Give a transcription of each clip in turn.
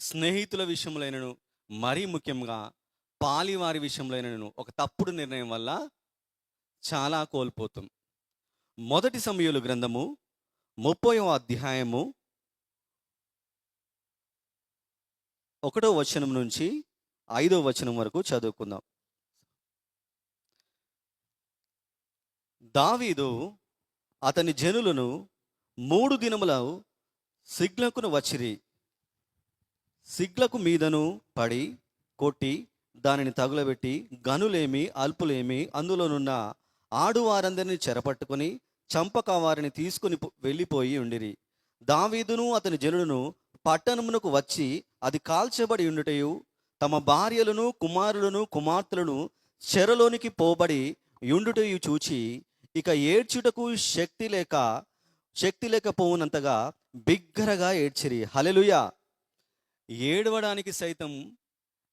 స్నేహితుల విషయంలోనూ మరీ ముఖ్యంగా పాలివారి విషయంలోనూ ఒక తప్పుడు నిర్ణయం వల్ల చాలా కోల్పోతాం. మొదటి సమయంలో గ్రంథము ముప్పయో అధ్యాయము ఒకటో వచనం నుంచి ఐదో వచనం వరకు చదువుకుందాం. దావీదు అతని జనులను మూడు దినముల సిగ్నకును వచ్చిరి. సిగ్లకు మీదను పడి కొట్టి దానిని తగులబెట్టి గనులేమి అల్పులేమి అందులోనున్న ఆడువారందరినీ చెరపట్టుకుని చంపక వారిని తీసుకుని వెళ్ళిపోయి ఉండిరి. దావీదును అతని జనులను పట్టణమునకు వచ్చి అది కాల్చబడి ఉండుటయు తమ భార్యలను కుమారులను కుమార్తెలను చెరలోనికి పోబడి యుండుటయు చూచి ఇక ఏడ్చుటకు శక్తి లేక శక్తి లేకపోవునంతగా బిగ్గరగా ఏడ్చిరి. హలెలుయా ఏడవడానికి సైతం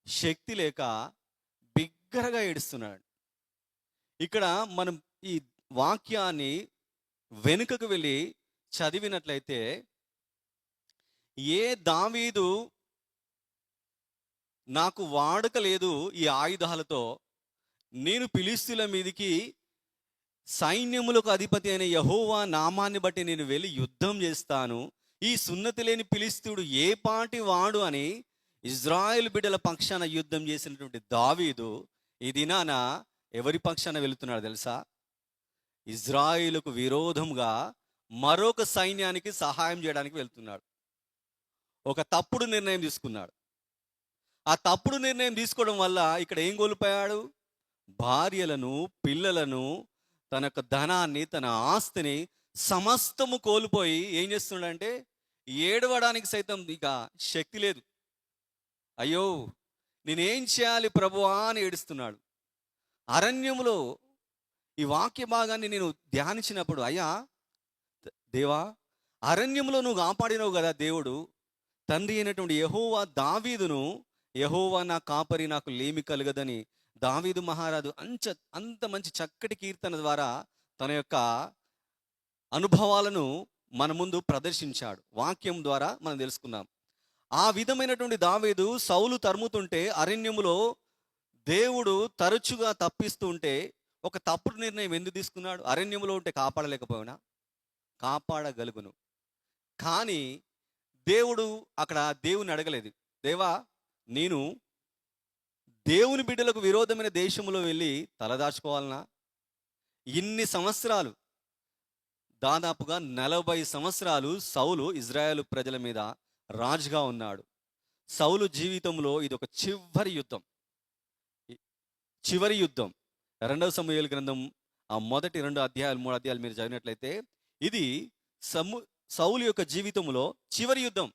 శక్తి లేక బిగ్గరగా ఏడుస్తున్నాడు. ఇక్కడ మనం ఈ వాక్యాన్ని వెనుకకు వెళ్ళి చదివినట్లయితే ఏ దావీదు నాకు వాడుక లేదు ఈ ఆయుధాలతో నేను పిలిస్తుల మీదికి సైన్యములకు అధిపతి అయిన యహోవా నామాన్ని బట్టి నేను వెళ్ళి యుద్ధం చేస్తాను ఈ సున్నతి లేని పిలిస్తుడు ఏ పాటి వాడు అని ఇజ్రాయెల్ బిడ్డల పక్షాన యుద్ధం చేసినటువంటి దావీదు ఈ దినాన ఎవరి పక్షాన వెళుతున్నాడు తెలుసా? ఇజ్రాయిలకు విరోధంగా మరొక సైన్యానికి సహాయం చేయడానికి వెళ్తున్నాడు. ఒక తప్పుడు నిర్ణయం తీసుకున్నాడు. ఆ తప్పుడు నిర్ణయం తీసుకోవడం వల్ల ఇక్కడ ఏం కోల్పోయాడు? భార్యలను పిల్లలను తన యొక్క ధనాన్ని తన ఆస్తిని సమస్తము కోల్పోయి ఏం చేస్తున్నాడంటే ఏడవడానికి సైతం ఇక శక్తి లేదు. అయ్యో నేనేం చేయాలి ప్రభువా అని ఏడుస్తున్నాడు. అరణ్యములో ఈ వాక్య భాగాన్ని నేను ధ్యానించినప్పుడు అయ్యా దేవా అరణ్యంలో నువ్వు కాపాడినవు కదా దేవుడు. తండ్రి అయినటువంటి యహోవా దావీదును యహోవా నా కాపరి నాకు లేమి కలగదని దావీదు మహారాజు అంచ అంత మంచి చక్కటి కీర్తన ద్వారా తన యొక్క అనుభవాలను మన ముందు ప్రదర్శించాడు. వాక్యం ద్వారా మనం తెలుసుకున్నాం ఆ విధమైనటువంటి దావేదు సౌలు తరుముతుంటే అరణ్యములో దేవుడు తరచుగా తప్పిస్తూ ఉంటే ఒక తప్పుడు నిర్ణయం ఎందుకు తీసుకున్నాడు? అరణ్యములో ఉంటే కాపాడలేకపోయినా? కాపాడగలుగును. కానీ దేవుడు అక్కడ దేవుని అడగలేదు. దేవా నేను దేవుని బిడ్డలకు విరోధమైన దేశంలో వెళ్ళి తలదాచుకోవాలనా? ఇన్ని సంవత్సరాలు దాదాపుగా నలభై సంవత్సరాలు సౌలు ఇజ్రాయెల్ ప్రజల మీద రాజుగా ఉన్నాడు. సౌలు జీవితంలో ఇది ఒక చివరి యుద్ధం. చివరి యుద్ధం. రెండవ సమయాల గ్రంథం ఆ మొదటి రెండు అధ్యాయాలు మూడు అధ్యాయాలు మీరు చదివినట్లయితే ఇది సము సౌలు యొక్క జీవితంలో చివరి యుద్ధం.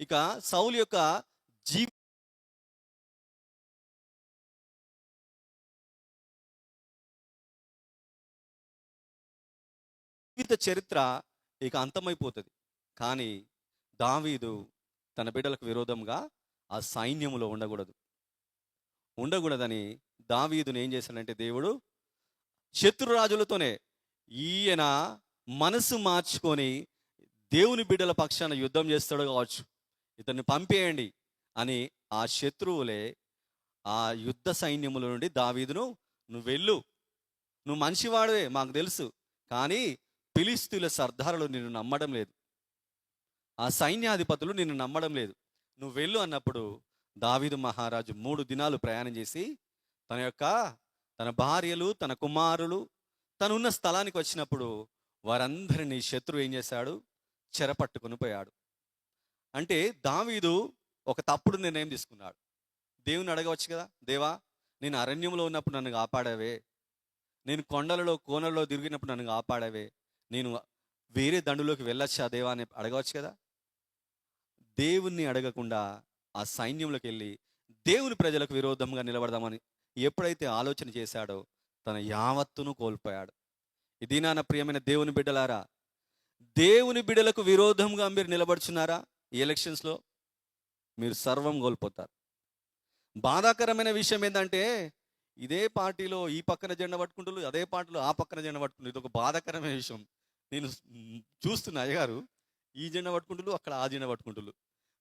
ఇక సౌలు యొక్క జీవిత చరిత్ర ఇక అంతమైపోతుంది. కానీ దావీదు తన బిడ్డలకు విరోధంగా ఆ సైన్యములో ఉండకూడదు. ఉండకూడదని దావీదుని ఏం చేశాడంటే దేవుడు శత్రురాజులతోనే ఈయన మనసు మార్చుకొని దేవుని బిడ్డల పక్షాన యుద్ధం చేస్తాడు కావచ్చు ఇతన్ని పంపేయండి అని ఆ శత్రువులే ఆ యుద్ధ సైన్యముల నుండి దావీదును నువ్వు వెళ్ళు. నువ్వు మనిషివాడవే మాకు తెలుసు. కానీ పిలిస్తీల సర్దారులు నిన్ను నమ్మడం లేదు. ఆ సైన్యాధిపతులు నిన్ను నమ్మడం లేదు. నువ్వు వెళ్ళు అన్నప్పుడు దావీదు మహారాజు మూడు దినాలు ప్రయాణం చేసి తన యొక్క తన భార్యలు తన కుమారులు తనున్న స్థలానికి వచ్చినప్పుడు వారందరినీ శత్రువు ఏం చేశాడు? చెరపట్టుకుని పోయాడు. అంటే దావీదు ఒక తప్పుడు నిర్ణయం తీసుకున్నాడు. దేవుని అడగవచ్చు కదా? దేవా నేను అరణ్యంలో ఉన్నప్పుడు నన్ను కాపాడావే. నేను కొండలలో కోనలలో తిరిగినప్పుడు నన్ను కాపాడావే. నేను వేరే దండులోకి వెళ్ళొచ్చా దేవా అని అడగవచ్చు కదా? దేవుణ్ణి అడగకుండా ఆ సైన్యంలోకి వెళ్ళి దేవుని ప్రజలకు విరోధంగా నిలబడదామని ఎప్పుడైతే ఆలోచన చేశాడో తన యావత్తును కోల్పోయాడు. ఇది నా ప్రియమైన దేవుని బిడ్డలారా దేవుని బిడ్డలకు విరోధంగా మీరు నిలబడుచున్నారా ఈ ఎలక్షన్స్లో? మీరు సర్వం కోల్పోతారు. బాధాకరమైన విషయం ఏంటంటే ఇదే పార్టీలో ఈ పక్కన జెండా పట్టుకుంటున్నారు అదే పార్టీలో ఆ పక్కన జెండా పట్టుకుంటారు ఇది ఒక బాధాకరమైన విషయం. నేను చూస్తున్న అయ్యగారు ఈ జెండా పట్టుకుంటులు అక్కడ ఆ జెండా పట్టుకుంటులు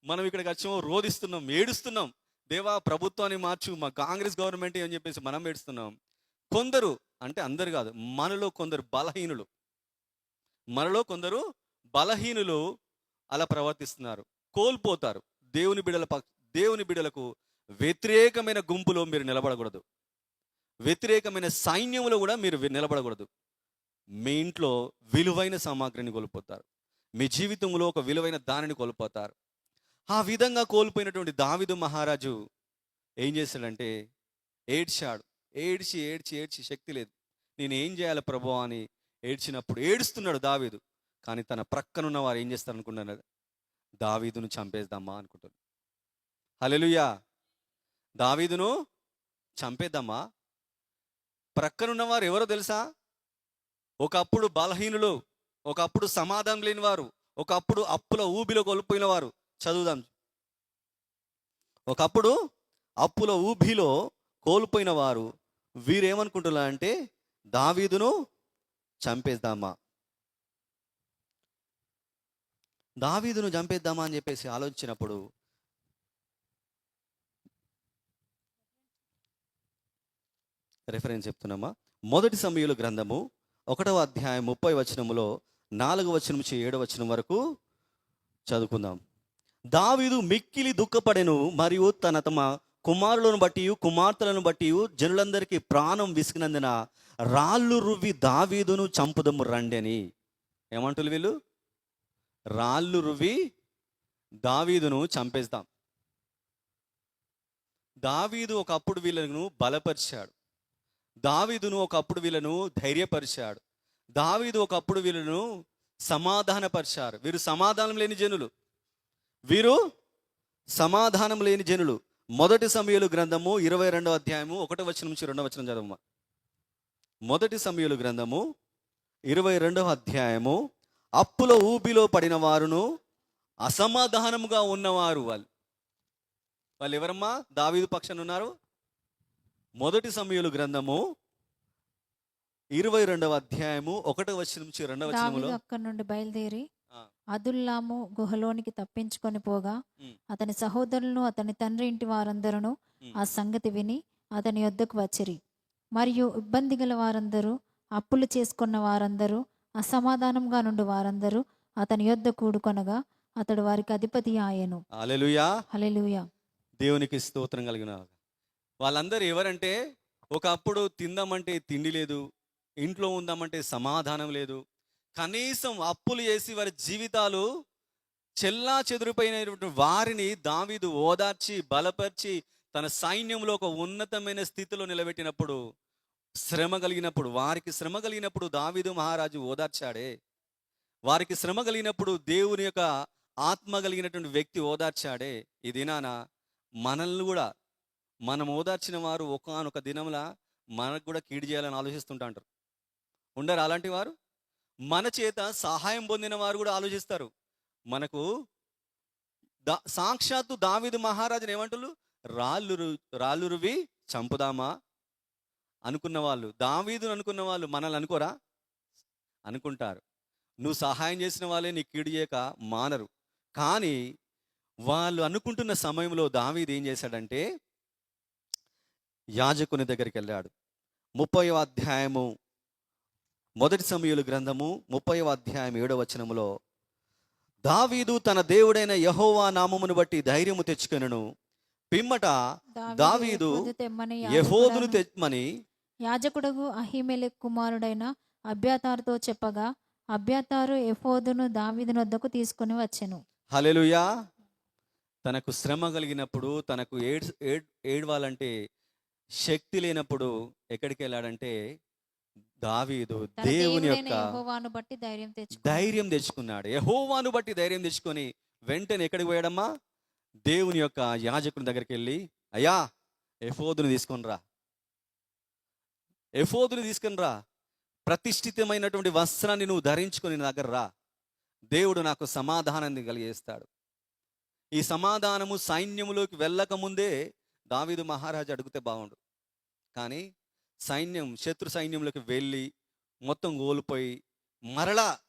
మనం ఇక్కడికి వచ్చామో రోధిస్తున్నాం ఏడుస్తున్నాం. దేవా ప్రభుత్వాన్ని మార్చు మా కాంగ్రెస్ గవర్నమెంట్ అని చెప్పేసి మనం ఏడుస్తున్నాం. కొందరు అంటే అందరు కాదు మనలో కొందరు బలహీనులు. మనలో కొందరు బలహీనులు అలా ప్రవర్తిస్తున్నారు. కోల్పోతారు. దేవుని బిడల పక్ దేవుని బిడలకు వ్యతిరేకమైన గుంపులో మీరు నిలబడకూడదు. వ్యతిరేకమైన సైన్యంలో కూడా మీరు నిలబడకూడదు. మీ ఇంట్లో విలువైన సామాగ్రిని కోల్పోతారు. మీ జీవితంలో ఒక విలువైన దానిని కోల్పోతారు. ఆ విధంగా కోల్పోయినటువంటి దావిదు మహారాజు ఏం చేశాడంటే ఏడ్చాడు. ఏడ్చి ఏడ్చి ఏడ్చి శక్తి లేదు. నేను ఏం చేయాలి ప్రభు అని ఏడ్చినప్పుడు ఏడుస్తున్నాడు దావీదు. కానీ తన ప్రక్కనున్న వారు ఏం చేస్తారనుకున్నారు దావీదును చంపేద్దామా అనుకుంటారు హలెలుయా దావీదును చంపేద్దామా? ప్రక్కనున్న వారు ఎవరో తెలుసా? ఒకప్పుడు బలహీనులు ఒకప్పుడు సమాధానం లేని వారు ఒకప్పుడు అప్పుల ఊబిలో కోల్పోయిన వారు. చదువుదాం. ఒకప్పుడు అప్పుల ఊబిలో కోల్పోయిన వారు వీరేమనుకుంటున్నారంటే దావీదును చంపేద్దామా? దావీదును చంపేద్దామా అని చెప్పేసి ఆలోచించినప్పుడు రెఫరెన్స్ చెప్తున్నామా? మొదటి సమయంలో గ్రంథము ఒకటవ అధ్యాయం ముప్పై వచనములో నాలుగు వచనం నుంచి ఏడు వచనం వరకు చదువుకుందాం. దావీదు మిక్కిలి దుఃఖపడెను మరియు తన తమ కుమారులను బట్టి కుమార్తెలను బట్టి జనులందరికీ ప్రాణం విసిగినందున రాళ్ళు రువ్వి దావీదును చంపుదము రండి అని. వీళ్ళు? రాళ్ళు రువ్వి దావీదును చంపేస్తాం. దావీదు ఒకప్పుడు వీళ్ళను బలపరిచాడు. దావీదును ఒకప్పుడు వీళ్ళను ధైర్యపరిచాడు. దావీదు ఒకప్పుడు వీళ్ళను సమాధానపరిచారు. వీరు సమాధానం లేని జనులు. వీరు సమాధానం లేని జనులు. మొదటి సమయలు గ్రంథము ఇరవై రెండవ అధ్యాయము ఒకటి వచ్చిన నుంచి రెండవ వచనం చదవమ్మ మొదటి సమయలు గ్రంథము ఇరవై రెండవ అధ్యాయము అప్పుల ఊబిలో పడిన వారును అసమాధానముగా ఉన్నవారు వాళ్ళు. వాళ్ళు ఎవరమ్మా దావీదు పక్షాన ఉన్నారు. మొదటి సమయలు గ్రంథము ఇరవై రెండవ అధ్యాయము ఒకటో వచనం నుంచి రెండవ అక్కడి నుండి బయలుదేరి. అదుల్లాము గుహలోనికి తప్పించుకొని పోగా. అతని సహోదరులను అతని తండ్రి ఇంటి వారందరూ. ఆ సంగతి విని అతని యొద్దకు వచ్చిరి మరియు ఇబ్బంది గల వారందరూ అప్పులు చేసుకున్న వారందరూ అసమాధానంగా నుండి వారందరూ అతని యొద్ద కూడుకొనగా అతడు వారికి అధిపతి ఆయను దేవునికి స్తోత్రం కలిగిన వాళ్ళందరూ ఎవరంటే ఒకప్పుడు తిందామంటే తిండి లేదు ఇంట్లో ఉందామంటే సమాధానం లేదు కనీసం అప్పులు చేసి వారి జీవితాలు చెల్లా చెదిరిపోయినటువంటి వారిని దావీదు ఓదార్చి బలపరిచి తన సైన్యంలో ఒక ఉన్నతమైన స్థితిలో నిలబెట్టినప్పుడు శ్రమ కలిగినప్పుడు వారికి శ్రమ కలిగినప్పుడు దావీదు మహారాజు ఓదార్చాడే. వారికి శ్రమ కలిగినప్పుడు దేవుని యొక్క ఆత్మ కలిగినటువంటి వ్యక్తి ఓదార్చాడే. ఈ దినాన మనల్ని కూడా మనం ఓదార్చిన వారు ఒకనొక దినంలా మనకు కూడా కీడు చేయాలని ఆలోచిస్తుంటా అంటారు. ఉండరు అలాంటి వారు? మన చేత సహాయం పొందిన వారు కూడా ఆలోచిస్తారు. మనకు దా సాక్షాత్తు దావీదు మహారాజుని ఏమంటారు రాళ్ళు రు- రాళ్ళు రువి చంపుదామా? అనుకున్న వాళ్ళు దావీదును అనుకున్న వాళ్ళు మనల్ని అనుకోరా? అనుకుంటారు. నువ్వు సహాయం చేసిన వాళ్ళే నీ కీడు చేయక మానరు. కానీ వాళ్ళు అనుకుంటున్న సమయంలో దావీదు ఏం చేశాడంటే యాజకుని దగ్గరికి వెళ్ళాడు ముప్పై అధ్యాయము మొదటి సమయులు గ్రంథము ముప్పై అధ్యాయం ఏడవ వచనములో దావీదు తన దేవుడైన యహోవా నామమును బట్టి ధైర్యము తెచ్చుకొనెను. పిమ్మట దావీదు యహోదును తెమ్మని యాజకుడగు అహిమెలెక్ కుమారుడైన అభ్యాతారుతో చెప్పగా అభ్యాతారు ఎఫోదును దావీదుని వద్దకు తీసుకుని వచ్చెను. హలెలుయా తనకు శ్రమ కలిగినప్పుడు తనకు ఏడ్ ఏడ్ ఏడవాలంటే శక్తి లేనప్పుడు ఎక్కడికి వెళ్ళాడంటే దావీదు దేవుని యొక్క యెహోవాను బట్టి ధైర్యం తెచ్చుకుని ధైర్యం తెచ్చుకున్నాడు. యహోవాను బట్టి ధైర్యం తెచ్చుకొని వెంటనే ఎక్కడికి పోయాడమ్మా? దేవుని యొక్క యాజకుని దగ్గరికి వెళ్ళి అయ్యా ఎఫోదుని తీసుకొని రా ఎఫోదుని తీసుకొని రా ప్రతిష్ఠితమైనటువంటి వస్త్రాన్ని నువ్వు ధరించుకొని నా దగ్గర రా. దేవుడు నాకు సమాధానాన్ని కలిగేస్తాడు. ఈ సమాధానము సైన్యములోకి వెళ్ళక ముందే దావీదు మహారాజు అడిగితే బాగుండు. కానీ సైన్యం శత్రు సైన్యంలోకి వెళ్ళి మొత్తం కోల్పోయి మరలా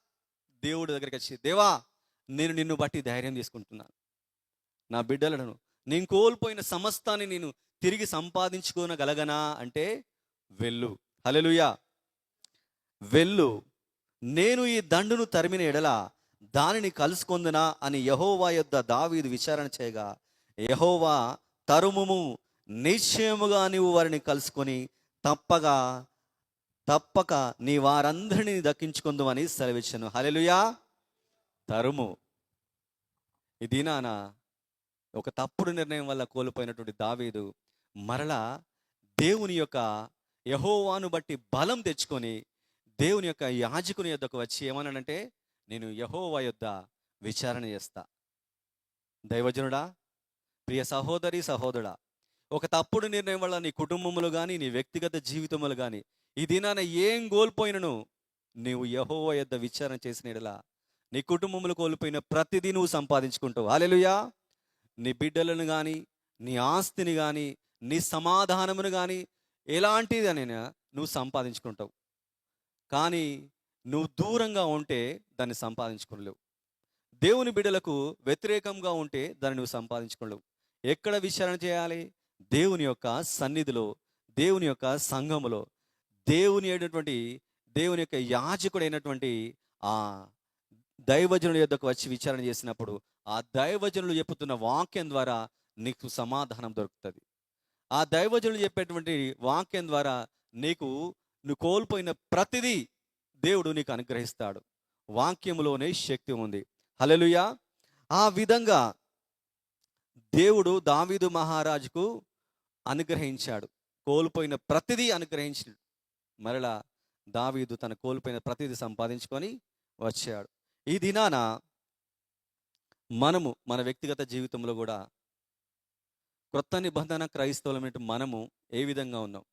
దేవుడి దగ్గరికి వచ్చి దేవా నేను నిన్ను బట్టి ధైర్యం తీసుకుంటున్నాను. నా బిడ్డలను నేను కోల్పోయిన సమస్తాన్ని నేను తిరిగి సంపాదించుకోనగలగనా? అంటే వెళ్ళు. హలెలుయా వెళ్ళు. నేను ఈ దండును తరిమిన ఎడల దానిని కలుసుకొందునా? అని యహోవా యొద్ద దావీదు విచారణ చేయగా యహోవా తరుముము. నిశ్చయముగా నీవు వారిని కలుసుకొని తప్పగా తప్పక నీ వారందరినీ దక్కించుకుందామని సెలవిచ్చాను. హలెలుయా తరుము. ఈ దినాన ఒక తప్పుడు నిర్ణయం వల్ల కోల్పోయినటువంటి దావీదు మరలా దేవుని యొక్క యహోవాను బట్టి బలం తెచ్చుకొని దేవుని యొక్క యాజకుని యొద్దకు వచ్చి ఏమన్నాడంటే నేను యహోవా యొద్ద విచారణ చేస్తా. దైవజనుడా ప్రియ సహోదరి సహోదరా ఒక తప్పుడు నిర్ణయం వల్ల నీ కుటుంబములు కానీ నీ వ్యక్తిగత జీవితములు కానీ ఈ దినాన ఏం కోల్పోయినను నీవు యహోవా యొద్ద విచారణ చేసిన యెడల నీ కుటుంబములు కోల్పోయిన ప్రతిదీ నువ్వు సంపాదించుకుంటావు. అలెలుయా నీ బిడ్డలను కానీ నీ ఆస్తిని కానీ నీ సమాధానమును కానీ ఎలాంటిదనైనా నువ్వు సంపాదించుకుంటావు. కానీ నువ్వు దూరంగా ఉంటే దాన్ని సంపాదించుకోలేవు. దేవుని బిడ్డలకు వ్యతిరేకంగా ఉంటే దాన్ని నువ్వు సంపాదించుకోలేవు. ఎక్కడ విచారణ చేయాలి? దేవుని యొక్క సన్నిధిలో దేవుని యొక్క సంఘములో. దేవుని అయినటువంటి దేవుని యొక్క యాజకుడైనటువంటి ఆ దైవజనుల యొద్దకు వచ్చి విచారణ చేసినప్పుడు ఆ దైవజనులు చెప్పుతున్న వాక్యం ద్వారా నీకు సమాధానం దొరుకుతుంది. ఆ దైవజనులు చెప్పేటువంటి వాక్యం ద్వారా నీకు నువ్వు కోల్పోయిన ప్రతిదీ దేవుడు నీకు అనుగ్రహిస్తాడు. వాక్యములోనే శక్తి ఉంది. హలలుయా ఆ విధంగా దేవుడు దావీదు మహారాజుకు అనుగ్రహించాడు. కోల్పోయిన ప్రతిదీ అనుగ్రహించాడు మరలా దావీదు తన కోల్పోయిన ప్రతిదీ సంపాదించుకొని వచ్చాడు. ఈ దినాన మనము మన వ్యక్తిగత జీవితంలో కూడా క్రొత్త నిబంధన క్రైస్తవులమైన మనము ఏ విధంగా ఉన్నాం?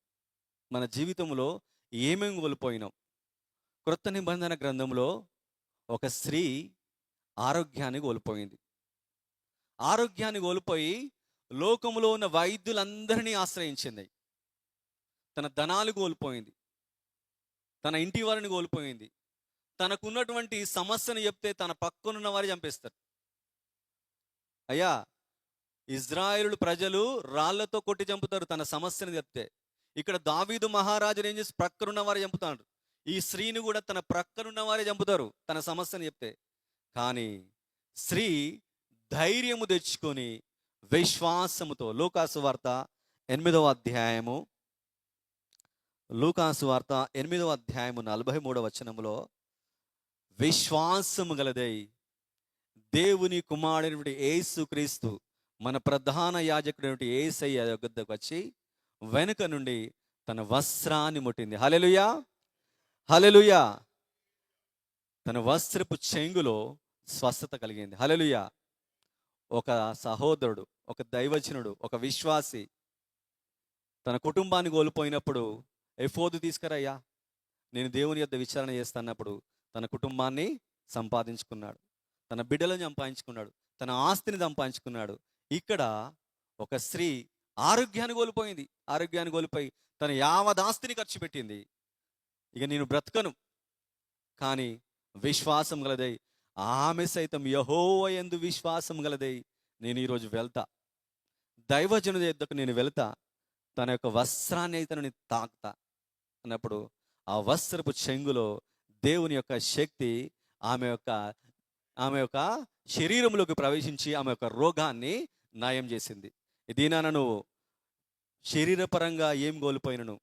మన జీవితంలో ఏమేమి కోల్పోయినాం? క్రొత్త నిబంధన గ్రంథంలో ఒక స్త్రీ ఆరోగ్యాన్ని కోల్పోయింది. ఆరోగ్యాన్ని కోల్పోయి లోకములో ఉన్న వైద్యులందరినీ ఆశ్రయించింది. తన ధనాలు కోల్పోయింది. తన ఇంటి వారిని కోల్పోయింది. తనకున్నటువంటి సమస్యను చెప్తే తన పక్కనున్న వారు చంపేస్తారు. అయ్యా ఇజ్రాయేలు ప్రజలు రాళ్ళతో కొట్టి చంపుతారు తన సమస్యను చెప్తే. ఇక్కడ దావీదు మహారాజు ఏం చేసి ప్రక్కనున్న వారు చంపుతాడు ఈ స్త్రీని కూడా తన ప్రక్కనున్న వారే చంపుతారు తన సమస్యను చెప్తే. కానీ స్త్రీ ధైర్యము తెచ్చుకొని విశ్వాసముతో. లూకాసు వార్త ఎనిమిదవ అధ్యాయము. లూకాసు వార్త ఎనిమిదవ అధ్యాయము నలభై మూడవ వచనములో విశ్వాసము గలదై దేవుని కుమారుడి ఏసుక్రీస్తు మన ప్రధాన యాజకుడైనటువంటి ఏసయ్య యొద్దకు వచ్చి వెనుక నుండి తన వస్త్రాన్ని ముట్టింది. హలెలుయా హలెలుయా తన వస్త్రపు చెంగులో స్వస్థత కలిగింది. హలెలుయా ఒక సహోదరుడు ఒక దైవజనుడు ఒక విశ్వాసి తన కుటుంబాన్ని కోల్పోయినప్పుడు ఎఫోదు తీసుకురయ్యా నేను దేవుని యొక్క విచారణ చేస్తున్నప్పుడు తన కుటుంబాన్ని సంపాదించుకున్నాడు తన బిడ్డలను సంపాదించుకున్నాడు తన ఆస్తిని సంపాదించుకున్నాడు. ఇక్కడ ఒక స్త్రీ ఆరోగ్యాన్ని కోల్పోయింది ఆరోగ్యాన్ని కోల్పోయి తన యావదాస్తిని ఖర్చు పెట్టింది. ఇక నేను బ్రతకను. కానీ విశ్వాసం గలదై ఆమె సైతం యహోవ ఎందు విశ్వాసం గలదై నేను ఈరోజు వెళ్తా. దైవజనుడి యొద్దకు నేను వెళ్తా. తన యొక్క వస్త్రాన్ని అయితే నేను తాకుతా అన్నప్పుడు ఆ వస్త్రపు చెంగులో దేవుని యొక్క శక్తి ఆమె యొక్క ఆమె యొక్క శరీరంలోకి ప్రవేశించి ఆమె యొక్క రోగాన్ని నయం చేసింది. దీనాన నువ్వు శరీరపరంగా ఏం కోల్పోయినను?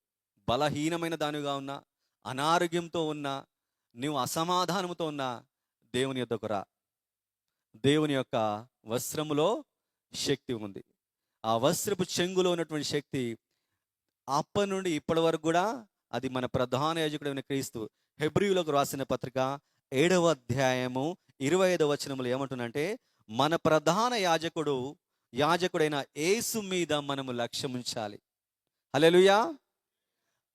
బలహీనమైన దానిగా ఉన్నా అనారోగ్యంతో ఉన్నా నువ్వు అసమాధానముతో ఉన్నా దేవుని యొద్దకు రా. దేవుని యొక్క వస్త్రములో శక్తి ఉంది. ఆ వస్త్రపు చెంగులో ఉన్నటువంటి శక్తి అప్పటి నుండి ఇప్పటి వరకు కూడా అది మన ప్రధాన యాజకుడైన క్రీస్తు హెబ్రియులకు రాసిన పత్రిక ఏడవ అధ్యాయము ఇరవై ఐదవ వచనములు ఏమంటుందంటే మన ప్రధాన యాజకుడు యాజకుడైన యేసు మీద మనము లక్ష్యం ఉంచాలి. హల్లెలూయా!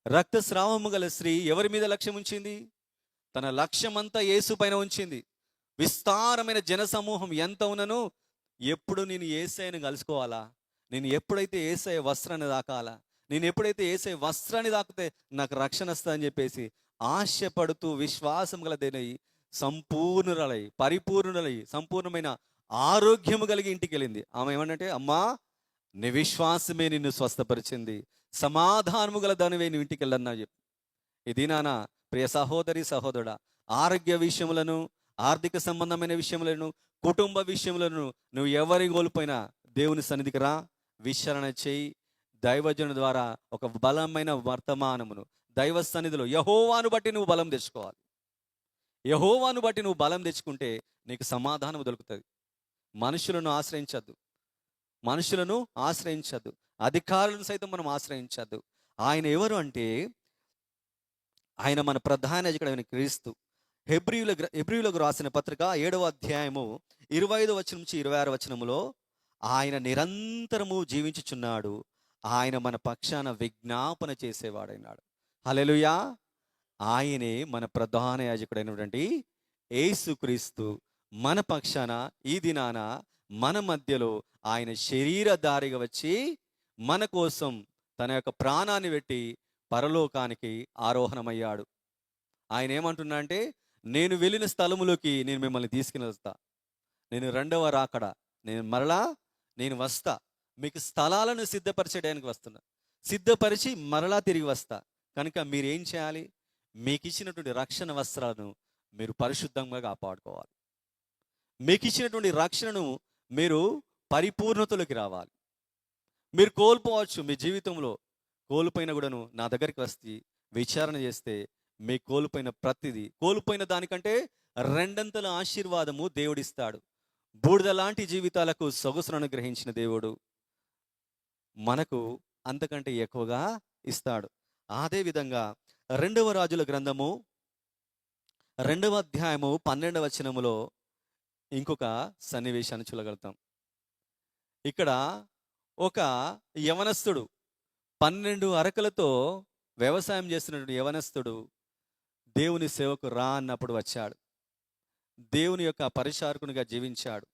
రక్తస్రావము గల స్త్రీ ఎవరి మీద లక్ష్యం ఉంచింది? తన లక్ష్యమంతా యేసు పైన ఉంచింది. విస్తారమైన జనసమూహం ఎంత ఉన్నను ఎప్పుడు నేను ఏసైని కలుసుకోవాలా? నేను ఎప్పుడైతే ఏసఐ వస్త్రాన్ని దాకాలా నేను ఎప్పుడైతే ఏసఐ వస్త్రాన్ని దాకితే నాకు రక్షణ వస్తుందని చెప్పేసి ఆశపడుతూ విశ్వాసం గల దేనై సంపూర్ణులై పరిపూర్ణులై సంపూర్ణమైన ఆరోగ్యము కలిగి ఇంటికి వెళ్ళింది ఆమె ఏమంటే అమ్మా నీ విశ్వాసమే నిన్ను స్వస్థపరిచింది. సమాధానము గల దానివే నువ్వు ఇంటికి వెళ్ళన్నా చెప్పి. ఇది నానా ప్రియ సహోదరి సహోదరుడా ఆరోగ్య విషయములను ఆర్థిక సంబంధమైన విషయంలోను కుటుంబ విషయంలోను నువ్వు ఎవరి కోల్పోయినా దేవుని సన్నిధికి రా. విచారణ చేయి. దైవజను ద్వారా ఒక బలమైన వర్తమానమును దైవ సన్నిధిలో యహోవాను బట్టి నువ్వు బలం తెచ్చుకోవాలి. యహోవాను బట్టి నువ్వు బలం తెచ్చుకుంటే నీకు సమాధానం దొరుకుతుంది. మనుషులను ఆశ్రయించద్దు. మనుషులను ఆశ్రయించద్దు. అధికారులను సైతం మనం ఆశ్రయించద్దు. ఆయన ఎవరు అంటే ఆయన మన ప్రధాన ఆయన క్రీస్తు. హెబ్రియుల హెబ్రియులకు రాసిన పత్రిక ఏడవ అధ్యాయము ఇరవై ఐదు వచనం నుంచి ఇరవై ఆరు వచనములో ఆయన నిరంతరము జీవించుచున్నాడు ఆయన మన పక్షాన విజ్ఞాపన చేసేవాడైనాడు. హలెలుయా ఆయనే మన ప్రధాన యాజకుడైనటువంటి యేసుక్రీస్తు మన పక్షాన ఈ దినాన మన మధ్యలో ఆయన శరీరధారిగా వచ్చి మన కోసం తన యొక్క ప్రాణాన్ని పెట్టి పరలోకానికి ఆరోహణమయ్యాడు. ఆయన ఏమంటున్నా అంటే నేను వెళ్ళిన స్థలములోకి నేను మిమ్మల్ని తీసుకుని వస్తా నేను రెండవ రాకడ. నేను మరలా నేను వస్తా. మీకు స్థలాలను సిద్ధపరచడానికి వస్తున్నా. సిద్ధపరిచి మరలా తిరిగి వస్తా. కనుక మీరు ఏం చేయాలి? మీకు ఇచ్చినటువంటి రక్షణ వస్త్రాలను మీరు పరిశుద్ధంగా కాపాడుకోవాలి. మీకు ఇచ్చినటువంటి రక్షణను మీరు పరిపూర్ణతలోకి రావాలి. మీరు కోల్పోవచ్చు మీ జీవితంలో. కోల్పోయిన కూడాను నా దగ్గరికి వస్తే విచారణ చేస్తే మీ కోల్పోయిన ప్రతిదీ కోల్పోయిన దానికంటే రెండంతల ఆశీర్వాదము దేవుడిస్తాడు. బూడిద లాంటి జీవితాలకు సొగసును అనుగ్రహించిన దేవుడు మనకు అంతకంటే ఎక్కువగా ఇస్తాడు. అదే విధంగా రెండవ రాజుల గ్రంథము రెండవ అధ్యాయము పన్నెండవ వచనములో ఇంకొక సన్నివేశాన్ని చూడగలుగుతాం. ఇక్కడ ఒక యవనస్తుడు పన్నెండు అరకలతో వ్యవసాయం చేస్తున్నటువంటి యవనస్తుడు దేవుని సేవకు రా అన్నప్పుడు వచ్చాడు. దేవుని యొక్క పరిచారకునిగా జీవించాడు.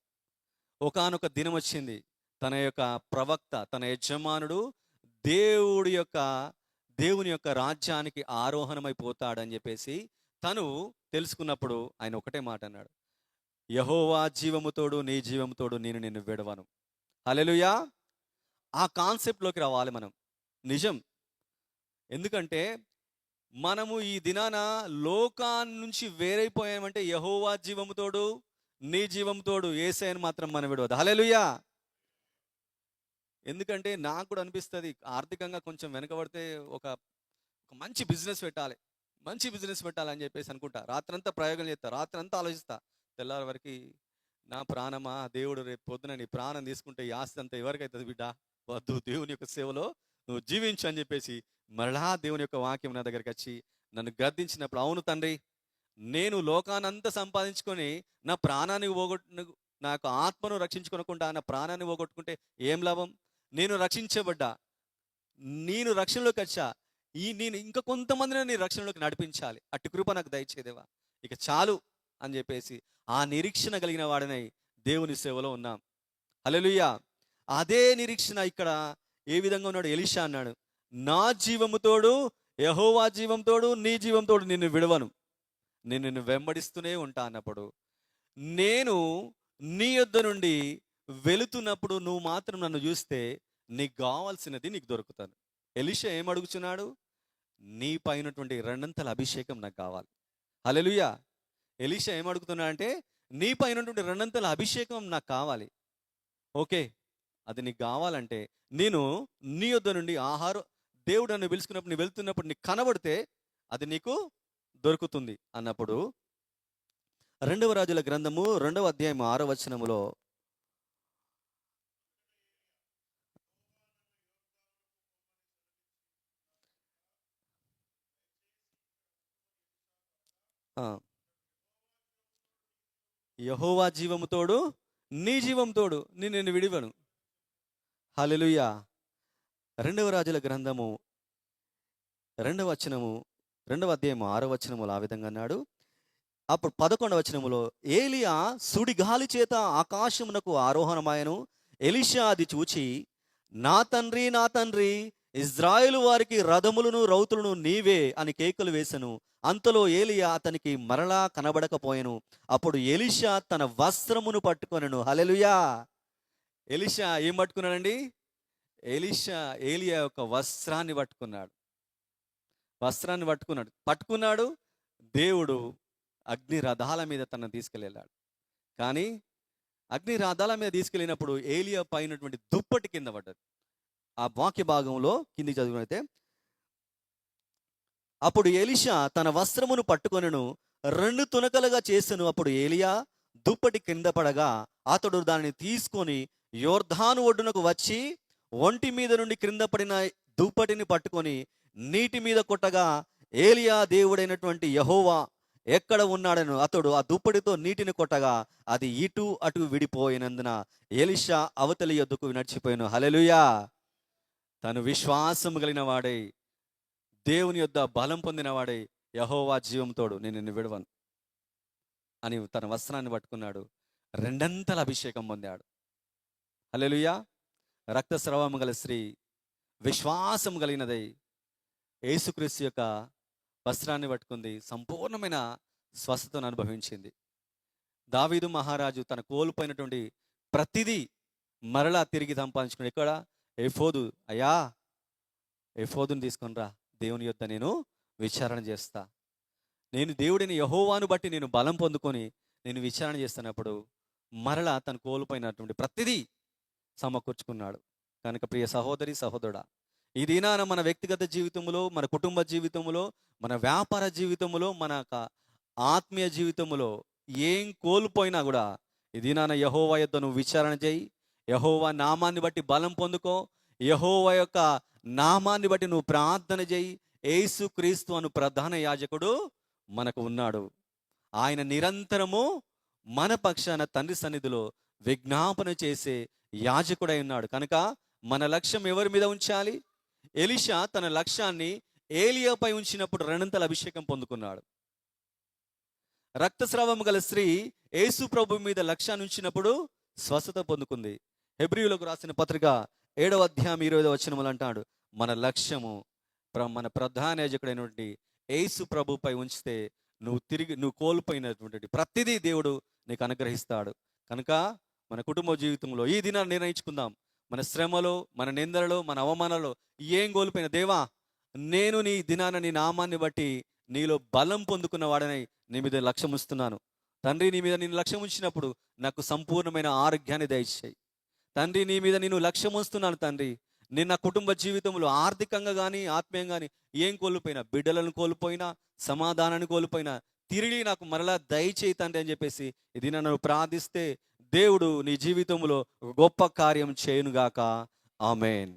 ఒకానొక దినం వచ్చింది. తన యొక్క ప్రవక్త తన యజమానుడు దేవుడి యొక్క దేవుని యొక్క రాజ్యానికి ఆరోహణమైపోతాడని చెప్పేసి తను తెలుసుకున్నప్పుడు ఆయన ఒకటే మాట అన్నాడు. యహోవా జీవముతోడు నీ జీవముతోడు నేను నిన్ను విడవను. హల్లెలూయా! ఆ కాన్సెప్ట్లోకి రావాలి మనం. నిజం. ఎందుకంటే మనము ఈ దినాన లోకాన్ని నుంచి వేరైపోయామంటే యహోవా జీవముతోడు నీ జీవంతోడు ఏసైని మాత్రం మనం విడవద్దు. హల్లెలూయా! ఎందుకంటే నాకు కూడా అనిపిస్తుంది ఆర్థికంగా కొంచెం వెనకబడితే ఒక ఒక మంచి బిజినెస్ పెట్టాలి. మంచి బిజినెస్ పెట్టాలని చెప్పేసి అనుకుంటా. రాత్రంతా ప్రయోగం చేస్తా రాత్రంతా ఆలోచిస్తా. తెల్లారి వరకు నా ప్రాణమా దేవుడు రేపు పొద్దున నీ ప్రాణం తీసుకుంటే ఈ ఆస్తి అంతా ఎవరికైతుంది బిడ్డ? వద్దు దేవుని యొక్క సేవలో నువ్వు జీవించు అని చెప్పేసి మరలా దేవుని యొక్క వాక్యం నా దగ్గరికి వచ్చి నన్ను గద్దించినప్పుడు అవును తండ్రి నేను లోకానంతా సంపాదించుకొని నా ప్రాణాన్ని పోగొట్టు నాకు ఆత్మను రక్షించుకోనకుండా నా ప్రాణాన్ని పోగొట్టుకుంటే ఏం లాభం? నేను రక్షించబడ్డా? నేను రక్షణలోకి వచ్చా? ఈ నేను ఇంకా కొంతమందిని నీ రక్షణలోకి నడిపించాలి. అట్టి కృప నాకు దయచేదేవా ఇక చాలు అని చెప్పేసి ఆ నిరీక్షణ కలిగిన వాడినై దేవుని సేవలో ఉన్నాం. హల్లెలూయా. అదే నిరీక్షణ ఇక్కడ ఏ విధంగా ఉన్నాడు? ఎలిషా అన్నాడు. నా జీవముతోడు యహోవా జీవంతోడు నీ జీవంతోడు నిన్ను విడవను. నేను నిన్ను వెంబడిస్తూనే ఉంటా అన్నప్పుడు నేను నీ యొద్ద నుండి వెళుతున్నప్పుడు నువ్వు మాత్రం నన్ను చూస్తే నీకు కావాల్సినది నీకు దొరుకుతాను. ఎలిష ఏం అడుగుచున్నాడు? నీ పైనటువంటి రెండంతల అభిషేకం నాకు కావాలి. హలెలుయా ఎలిష ఏం అడుగుతున్నా అంటే నీ పైనటువంటి రెండంతల అభిషేకం నాకు కావాలి. ఓకే అది నీకు కావాలంటే నేను నీ యొద్ద నుండి ఆహారం దేవుడు నన్ను పిలుచుకున్నప్పుడు నీ వెళ్తున్నప్పుడు నీకు కనబడితే అది నీకు దొరుకుతుంది అన్నప్పుడు రెండవ రాజుల గ్రంథము రెండవ అధ్యాయం ఆరో వచనములో ఆ. యహోవా జీవముతోడు నీ జీవంతోడు నేను నిన్ను విడివను హల్లెలూయా రెండవ రాజుల గ్రంథము రెండవ వచనము రెండవ అధ్యాయము ఆరో వచనములు ఆ విధంగా అన్నాడు. అప్పుడు పదకొండవ వచనములో ఏలియా సుడిగాలి చేత ఆకాశమునకు ఆరోహణమాయను. ఎలిషా అది చూచి నా తండ్రి నా తండ్రి ఇజ్రాయేలు వారికి రథములను రౌతులను నీవే అని కేకలు వేసెను. అంతలో ఏలియా అతనికి మరలా కనబడకపోయెను. అప్పుడు ఎలిషా తన వస్త్రమును పట్టుకొనెను. హలెలుయా ఎలిషా ఏం పట్టుకున్నాడండి? ఎలిషా ఏలియా యొక్క వస్త్రాన్ని పట్టుకున్నాడు. వస్త్రాన్ని పట్టుకున్నాడు. పట్టుకున్నాడు దేవుడు అగ్ని రథాల మీద తనను తీసుకెళ్ళాడు. కానీ అగ్ని రథాల మీద తీసుకెళ్ళినప్పుడు ఏలియా పైనటువంటి దుప్పటి కింద పడ్డది. ఆ వాక్య భాగంలో కింది చదువునైతే అప్పుడు ఎలిషా తన వస్త్రమును పట్టుకొనను రెండు తునకలుగా చేసెను. అప్పుడు ఏలియా దుప్పటి కింద పడగా అతడు దానిని తీసుకొని యోర్ధాను ఒడ్డునకు వచ్చి ఒంటి మీద నుండి క్రింద పడిన దుప్పటిని పట్టుకొని నీటి మీద కొట్టగా ఏలియా దేవుడైనటువంటి యహోవా ఎక్కడ ఉన్నాడను అతడు ఆ దుప్పటితో నీటిని కొట్టగా అది ఇటు అటు విడిపోయినందున ఎలిషా అవతలి యొద్దకు నడిచిపోయాను. హలెలుయా తను విశ్వాసము కలిగిన వాడై దేవుని యొద్ద బలం పొందిన వాడై యహోవా జీవంతోడు నేను నిన్ను విడవను అని తన వస్త్రాన్ని పట్టుకున్నాడు. రెండంతల అభిషేకం పొందాడు. హలెలుయా రక్తస్రావము గల స్త్రీ విశ్వాసం కలిగినదై యేసుక్రీస్తు యొక్క వస్త్రాన్ని పట్టుకుంది సంపూర్ణమైన స్వస్థతను అనుభవించింది. దావీదు మహారాజు తన కోల్పోయినటువంటి ప్రతిదీ మరలా తిరిగి సంపాదించుకుని ఎక్కడ? ఎఫోదు అయ్యా ఎఫోదుని తీసుకొని రా. దేవుని యొద్ద నేను విచారణ చేస్తా. నేను దేవుడిని యహోవాను బట్టి నేను బలం పొందుకొని నేను విచారణ చేస్తున్నప్పుడు మరలా తను కోల్పోయినటువంటి ప్రతిదీ సమకూర్చుకున్నాడు. కనుక ప్రియ సహోదరి సహోదరుడా ఈ దినాన మన వ్యక్తిగత జీవితంలో మన కుటుంబ జీవితంలో మన వ్యాపార జీవితంలో మన ఆత్మీయ జీవితంలో ఏం కోల్పోయినా కూడా ఈ దినాన యహోవా యొద్ద నువ్వు విచారణ చేయి. యహోవా నామాన్ని బట్టి బలం పొందుకో. యహోవా యొక్క నామాన్ని బట్టి నువ్వు ప్రార్థన చేయి. ఏసు క్రీస్తు అను ప్రధాన యాజకుడు మనకు ఉన్నాడు. ఆయన నిరంతరము మన పక్షాన తండ్రి సన్నిధిలో విజ్ఞాపన చేసే యాజకుడై ఉన్నాడు. కనుక మన లక్ష్యం ఎవరి మీద ఉంచాలి? ఎలిషా తన లక్ష్యాన్ని ఏలియాపై ఉంచినప్పుడు రెండంతల అభిషేకం పొందుకున్నాడు. రక్తస్రావం గల స్త్రీ యేసు ప్రభు మీద లక్ష్యాన్ని ఉంచినప్పుడు స్వస్థత పొందుకుంది. హెబ్రియులకు రాసిన పత్రిక ఏడవ అధ్యాయం ఇరవై వచనములు అంటాడు. మన లక్ష్యము ప్ర- మన ప్రధాన యాజకుడైనటువంటి యేసు ప్రభుపై ఉంచితే నువ్వు తిరిగి నువ్వు కోల్పోయినటువంటి ప్రతిదీ దేవుడు నీకు అనుగ్రహిస్తాడు. కనుక మన కుటుంబ జీవితంలో ఈ దినాన్ని నిర్ణయించుకుందాం. మన శ్రమలో మన నిందలలో మన అవమానాలలో ఏం కోల్పోయిన దేవా నేను నీ దినాన నీ నామాన్ని బట్టి నీలో బలం పొందుకున్న వాడని నీ మీద లక్ష్యం ఉంచుతున్నాను. తండ్రి నీ మీద నేను లక్ష్యం ఉంచినప్పుడు నాకు సంపూర్ణమైన ఆరోగ్యాన్ని దయచేయి. తండ్రి నీ మీద నేను లక్ష్యం ఉంచుతున్నాను తండ్రి. నేను నా కుటుంబ జీవితంలో ఆర్థికంగా కానీ ఆత్మీయంగా కానీ ఏం కోల్పోయినా బిడ్డలను కోల్పోయినా సమాధానాన్ని కోల్పోయినా తిరిగి నాకు మరలా దయచేయి తండ్రి అని చెప్పేసి ఇది నన్ను ప్రార్థిస్తే దేవుడు నీ జీవితంలో ఒక గొప్ప కార్యం చేయనుగాక. ఆమెన్.